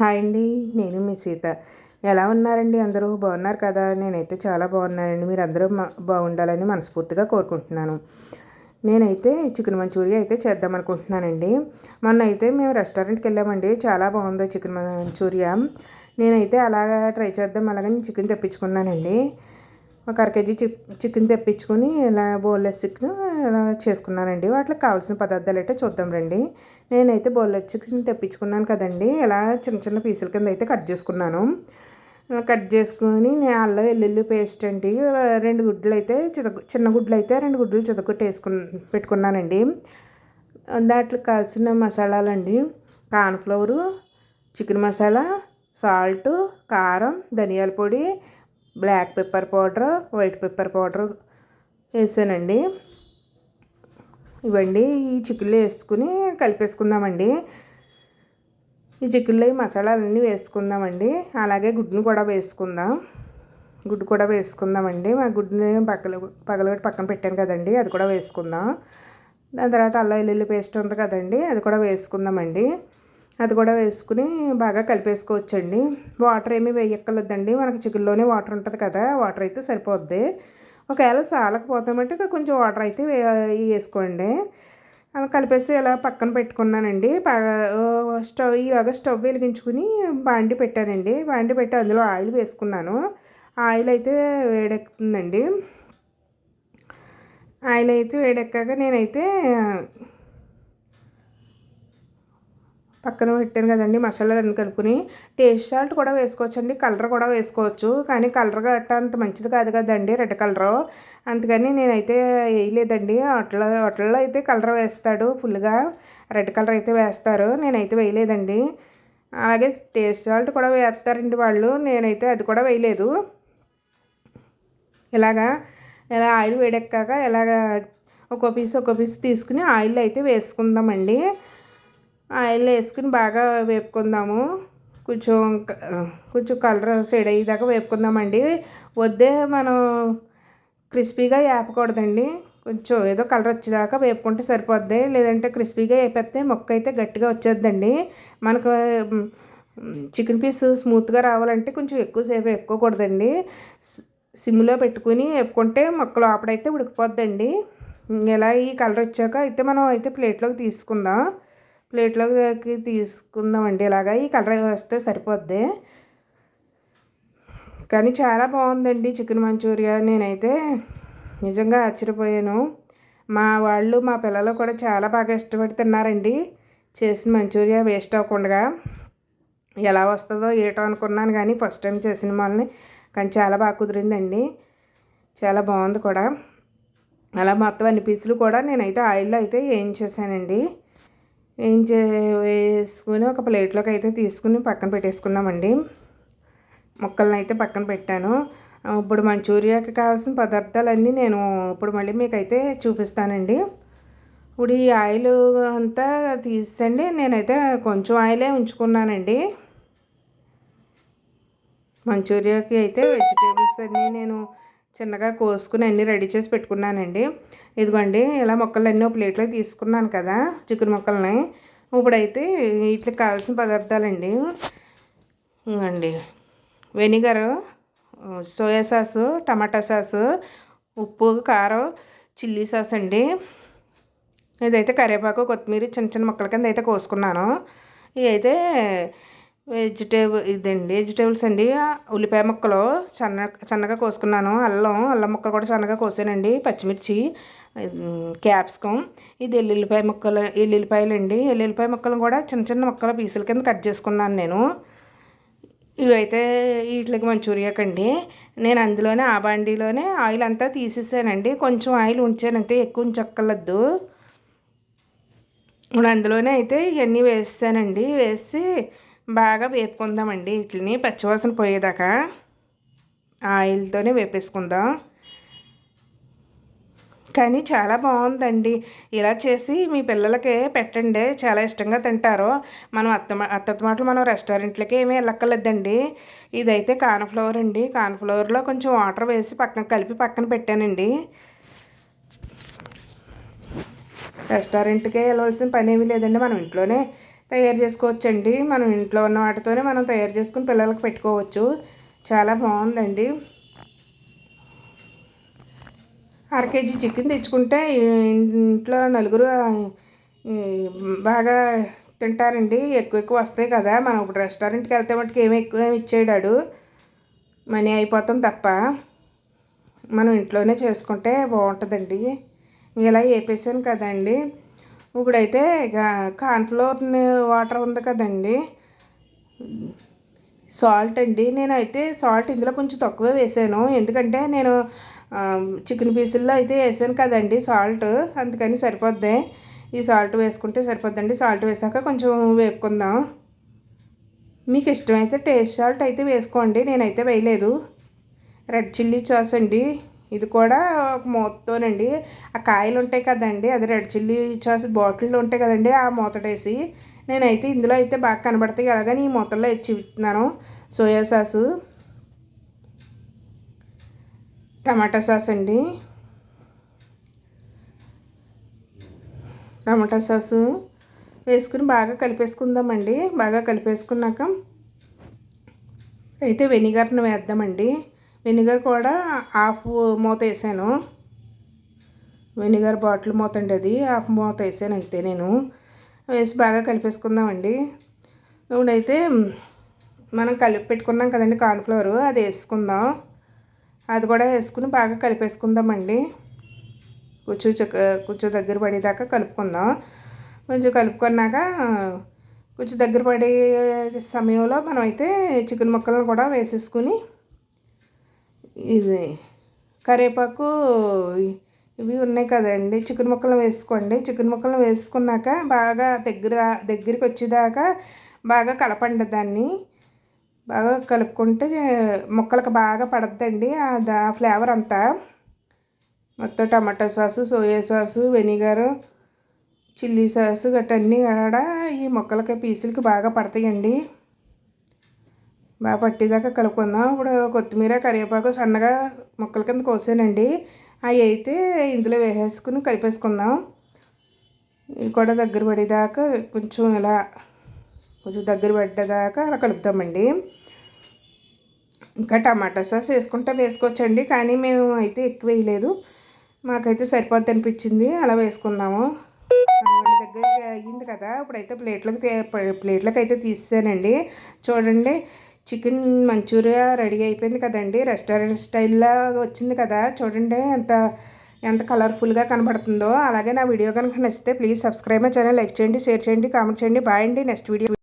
Hi అండి నేను మీ సీత. ఎలా ఉన్నారండి అందరూ? బాగున్నారు కదా? నేనైతే చాలా బాగున్నానండి. మీరు అందరూ మా- బాగుండాలని మనస్ఫూర్తిగా కోరుకుంటున్నాను. నేనైతే చికెన్ మంచూరియా అయితే చేద్దాం అనుకుంటున్నానండి. మొన్న అయితే మేము రెస్టారెంట్కి వెళ్ళామండి. చాలా బాగుంది చికెన్ మంచూరియా. నేనైతే అలాగా ట్రై చేద్దాం అలాగని చికెన్ తెప్పించుకున్నానండి. ఒక అర కేజీ చిక్ చికెన్ తెప్పించుకొని ఇలా బోన్లెస్ చికెన్ ఇలా చేసుకున్నానండి. వాటికి కావాల్సిన పదార్థాలు అయితే చూద్దాం రండి. నేనైతే బోన్లెస్ చికెన్ తెప్పించుకున్నాను కదండి. ఇలా చిన్న చిన్న పీసుల కింద అయితే కట్ చేసుకున్నాను. కట్ చేసుకొని నేను అల్లం వెల్లుల్లి పేస్ట్ అండి. రెండు గుడ్లు అయితే చిన్న చిన్న గుడ్లు అయితే రెండు గుడ్లు చితకొట్టి వేసుకుని పెట్టుకున్నానండి. దాంట్లో కావాల్సిన మసాలాలండి. కార్న్ఫ్లవరు చికెన్ మసాలా సాల్ట్ కారం ధనియాల పొడి black pepper powder white pepper powder వేసానండి. ఇవ్వండి. ఈ చికెన్లో వేసుకుని కలిపేసుకుందామండి. ఈ చికెన్లో ఈ మసాలాలన్నీ వేసుకుందామండి. అలాగే గుడ్డును కూడా వేసుకుందాం. గుడ్డు కూడా వేసుకుందామండి. మా గుడ్డుని పక్కన పగలగొట్టి పక్కన పెట్టాను కదండి అది కూడా వేసుకుందాం. దాని తర్వాత అల్లం వెల్లుల్లి పేస్ట్ ఉంది కదండి అది కూడా వేసుకుందామండి. అది కూడా వేసుకుని బాగా కలిపేసుకోవచ్చండి. వాటర్ ఏమీ వేయక్కర్లేదండి. మనకి చికెన్లోనే వాటర్ ఉంటుంది కదా వాటర్ అయితే సరిపోద్ది. ఒకవేళ సాలకపోతామంటే ఇక కొంచెం వాటర్ అయితే వే- వేసుకోండి. అలా కలిపేసి ఇలా పక్కన పెట్టుకున్నానండి. స్టవ్ ఇలాగ స్టవ్ వెలిగించుకుని బాండి పెట్టానండి. బాండి పెట్టి అందులో ఆయిల్ వేసుకున్నాను. ఆయిల్ అయితే వేడెక్కుతుందండి. ఆయిల్ అయితే వేడెక్కాక నేనైతే పక్కన పెట్టాను కదండి మసాలాలన్నీ కలుపుకుని. టేస్ట్ సాల్ట్ కూడా వేసుకోవచ్చండి కలర్ కూడా వేసుకోవచ్చు. కానీ కలర్ గట్ట అంత మంచిది కాదు కదండి రెడ్ కలరు. అందుకని నేనైతే వేయలేదండి. హోటల్లో హోటల్లో అయితే కలర్ వేస్తాడు ఫుల్గా రెడ్ కలర్ అయితే వేస్తారు. నేనైతే వేయలేదండి. అలాగే టేస్ట్ సాల్ట్ కూడా వేస్తారండి వాళ్ళు నేనైతే అది కూడా వేయలేదు. ఇలాగా ఇలా ఆయిల్ వేడెక్కాక ఇలాగ ఒక్కో పీస్ ఒక్కో పీస్ తీసుకుని ఆయిల్ అయితే వేసుకుందామండి. ఆయిల్ వేసుకుని బాగా వేపుకుందాము. కొంచెం కొంచెం కలర్ షేడ్ అయ్యేదాకా వేపుకుందామండి. వద్దే మనం క్రిస్పీగా వేపకూడదండి. కొంచెం ఏదో కలర్ వచ్చేదాకా వేపుకుంటే సరిపోద్ది. లేదంటే క్రిస్పీగా వేపేస్తే మొక్క అయితే గట్టిగా వచ్చేద్దండి. మనకు చికెన్ పీస్ స్మూత్గా రావాలంటే కొంచెం ఎక్కువసేపు వేపుకోకూడదండి. సిమ్లో పెట్టుకుని వేపుకుంటే మొక్క లోపడైతే ఉడికిపోద్దండి. ఎలా ఈ కలర్ వచ్చాక అయితే మనం అయితే ప్లేట్లోకి తీసుకుందాం. ప్లేట్లోకి తీసుకుందామండి. ఇలాగా ఈ కలర్ వస్తే సరిపోద్ది. కానీ చాలా బాగుందండి చికెన్ మంచూరియా. నేనైతే నిజంగా ఆశ్చర్యపోయాను. మా వాళ్ళు మా పిల్లలు కూడా చాలా బాగా ఇష్టపడి తిన్నారండి. చేసిన మంచూరియా వేస్ట్ అవ్వకుండా. ఎలా వస్తుందో ఏటో అనుకున్నాను కానీ ఫస్ట్ టైం చేసిన వాళ్ళని. కానీ చాలా బాగా కుదిరిందండి. చాలా బాగుంది కూడా. అలా మొత్తం అన్ని పీసులు కూడా నేనైతే ఆయిల్లో అయితే ఏం చేశానండి. ఏం చే వేసుకుని ఒక ప్లేట్లోకి అయితే తీసుకుని పక్కన పెట్టేసుకున్నామండి. ముక్కలను అయితే పక్కన పెట్టాను. ఇప్పుడు మంచూరియాకి కావాల్సిన పదార్థాలన్నీ నేను ఇప్పుడు మళ్ళీ మీకు అయితే చూపిస్తానండి. ఇప్పుడు ఈ ఆయిల్ అంతా తీసండి నేనైతే కొంచెం ఆయిలే ఉంచుకున్నానండి. మంచూరియాకి అయితే వెజిటేబుల్స్ అన్నీ నేను చిన్నగా కోసుకుని అన్నీ రెడీ చేసి పెట్టుకున్నానండి. ఇదిగోండి ఇలా మొక్కలన్నీ ఒక ప్లేట్లో తీసుకున్నాను కదా చికెన్ మొక్కల్ని. ఇప్పుడైతే వీటికి కావాల్సిన పదార్థాలండి. అండి vinegar soya sauce tomato sauce ఉప్పు కారం చిల్లీ సాస్ అండి. ఇదైతే కరివేపాకు కొత్తిమీర చిన్న చిన్న మొక్కల కింద అయితే కోసుకున్నాను. ఇవి అయితే వెజిటేబుల్ ఇదండి. వెజిటేబుల్స్ అండి. ఉల్లిపాయ ముక్కలు సన్న సన్నగా కోసుకున్నాను. అల్లం అల్లం ముక్కలు కూడా సన్నగా కోసానండి. పచ్చిమిర్చి క్యాప్సికం ఇది ఎల్లుల్లిపాయ ముక్కలు ఎల్లుల్లిపాయలు అండి ఎల్లుల్లిపాయ ముక్కలు కూడా చిన్న చిన్న ముక్కల పీసుల కింద కట్ చేసుకున్నాను నేను. ఇవైతే వీటికి మంచూరియాకండి. నేను అందులోనే ఆ బండిలోనే ఆయిల్ అంతా తీసేసానండి. కొంచెం ఆయిల్ ఉంచాను అంతే ఎక్కువ ఉంచక్కర్లేదు. ఇప్పుడు అందులోనే అయితే ఇవన్నీ వేసానండి వేసి బాగా వేపుకుందామండి. వీటిని పచ్చివాసన పోయేదాకా ఆయిల్తోనే వేపేసుకుందాం. కానీ చాలా బాగుందండి. ఇలా చేసి మీ పిల్లలకి పెట్టండి. చాలా ఇష్టంగా తింటారు. మనం అత్త అత్తత మాటలు మనం రెస్టారెంట్లకి ఏమీ వెళ్ళక్కర్లేదండి. ఇదైతే కార్న్ఫ్లవర్ అండి. కార్న్ఫ్లవర్లో కొంచెం వాటర్ వేసి పక్కన కలిపి పక్కన పెట్టానండి. రెస్టారెంట్కే వెళ్ళవలసిన పని ఏమీ లేదండి. మనం ఇంట్లోనే తయారు చేసుకోవచ్చండి. మనం ఇంట్లో ఉన్న వాటితోనే మనం తయారు చేసుకుని పిల్లలకు పెట్టుకోవచ్చు. చాలా బాగుందండి. అర కేజీ చికెన్ తెచ్చుకుంటే ఇంట్లో నలుగురు బాగా తింటారండి. ఎక్కువ ఎక్కువ వస్తాయి కదా. మనం ఇప్పుడు రెస్టారెంట్కి వెళ్తే మటుకు ఏమి ఎక్కువ ఏమి ఇచ్చేయడాడు. మనీ అయిపోతాం తప్ప. మనం ఇంట్లోనే చేసుకుంటే బాగుంటుందండి. ఇలా వేపేసాను కదండి. ఇప్పుడైతే కార్న్ఫ్లోర్ వాటర్ ఉంది కదండి. సాల్ట్ అండి. నేనైతే సాల్ట్ ఇందులో కొంచెం తక్కువే వేసాను. ఎందుకంటే నేను చికెన్ పీసుల్లో అయితే వేసాను కదండి సాల్ట్. అందుకని సరిపోద్ది. ఈ సాల్ట్ వేసుకుంటే సరిపోద్దండి. సాల్ట్ వేసాక కొంచెం వేపుకుందాం. మీకు ఇష్టమైతే టేస్ట్ సాల్ట్ అయితే వేసుకోండి. నేనైతే వేయలేదు. రెడ్ చిల్లీ సాస్ అండి. ఇది కూడా ఒక మూతతోనండి. ఆ కాయలు ఉంటాయి కదండి అది రెడ్ చిల్లీ సాస్ బాటిల్లో ఉంటాయి కదండి ఆ మూతటేసి నేనైతే ఇందులో అయితే బాగా కనబడతాయి. అలాగని ఈ మూతల్లో ఇచ్చి ఇస్తున్నాను. సోయా సాసు టమాటా సాస్ అండి. టమాటా సాసు వేసుకుని బాగా కలిపేసుకుందామండి. బాగా కలిపేసుకున్నాక అయితే వెనిగర్ని వేద్దామండి. వెనిగర్ కూడా హాఫ్ మూత వేసాను. వెనిగర్ బాటిల్ మూత అండి అది హాఫ్ మూత వేసాను అంతే నేను. వేసి బాగా కలిపేసుకుందామండి. ఇప్పుడైతే మనం కలిపి పెట్టుకున్నాం కదండి కార్న్ఫ్లవర్ అది వేసుకుందాం. అది కూడా వేసుకుని బాగా కలిపేసుకుందామండి. కొంచెం కూర్చో దగ్గర పడేదాకా కలుపుకుందాం. కొంచెం కలుపుకున్నాక కొంచెం దగ్గర పడే సమయంలో మనమైతే చికెన్ ముక్కలను కూడా వేసేసుకుని ఇది కరివేపాకు ఇవి ఉన్నాయి కదండి. చికెన్ ముక్కలు వేసుకోండి. చికెన్ ముక్కలు వేసుకున్నాక బాగా దగ్గర దగ్గరికి వచ్చేదాకా బాగా కలపండి దాన్ని. బాగా కలుపుకుంటే ముక్కలకు బాగా పడద్దండి. ఆ ఫ్లేవర్ అంతా మొత్తం tomato sauce soya sauce vinegar chilli sauce గట్టన్నీ కూడా ఈ మొక్కలకి పీసులకి బాగా పడతాయండి. బాగా పట్టేదాకా కలుపుకుందాం. ఇప్పుడు కొత్తిమీర కరివేపాకు సన్నగా ముక్కల కింద కోసానండి. అవి అయితే ఇందులో వేసేసుకుని కలిపేసుకుందాం. ఇవి కూడా దగ్గర పడేదాకా కొంచెం ఇలా కొంచెం దగ్గర పడ్డేదాకా అలా కలుపుతామండి. ఇంకా టమాటా సాస్ వేసుకుంటే వేసుకోవచ్చండి కానీ మేము అయితే ఎక్కువ వేయలేదు. మాకైతే సరిపోద్ది అనిపించింది అలా వేసుకున్నాము. దగ్గర అయ్యింది కదా ఇప్పుడైతే ప్లేట్లకు ప్లేట్లకు అయితే తీసానండి చూడండి చికెన్ మంచూరియా రెడీ అయిపోయింది కదండి. రెస్టారెంట్ స్టైల్లో వచ్చింది కదా. చూడండి ఎంత ఎంత కలర్ఫుల్గా కనబడుతుందో. అలాగే నా వీడియో కనుక నచ్చితే please subscribe my channel like చేయండి షేర్ చేయండి కామెంట్ చేయండి. బాయ్ అండి. Next video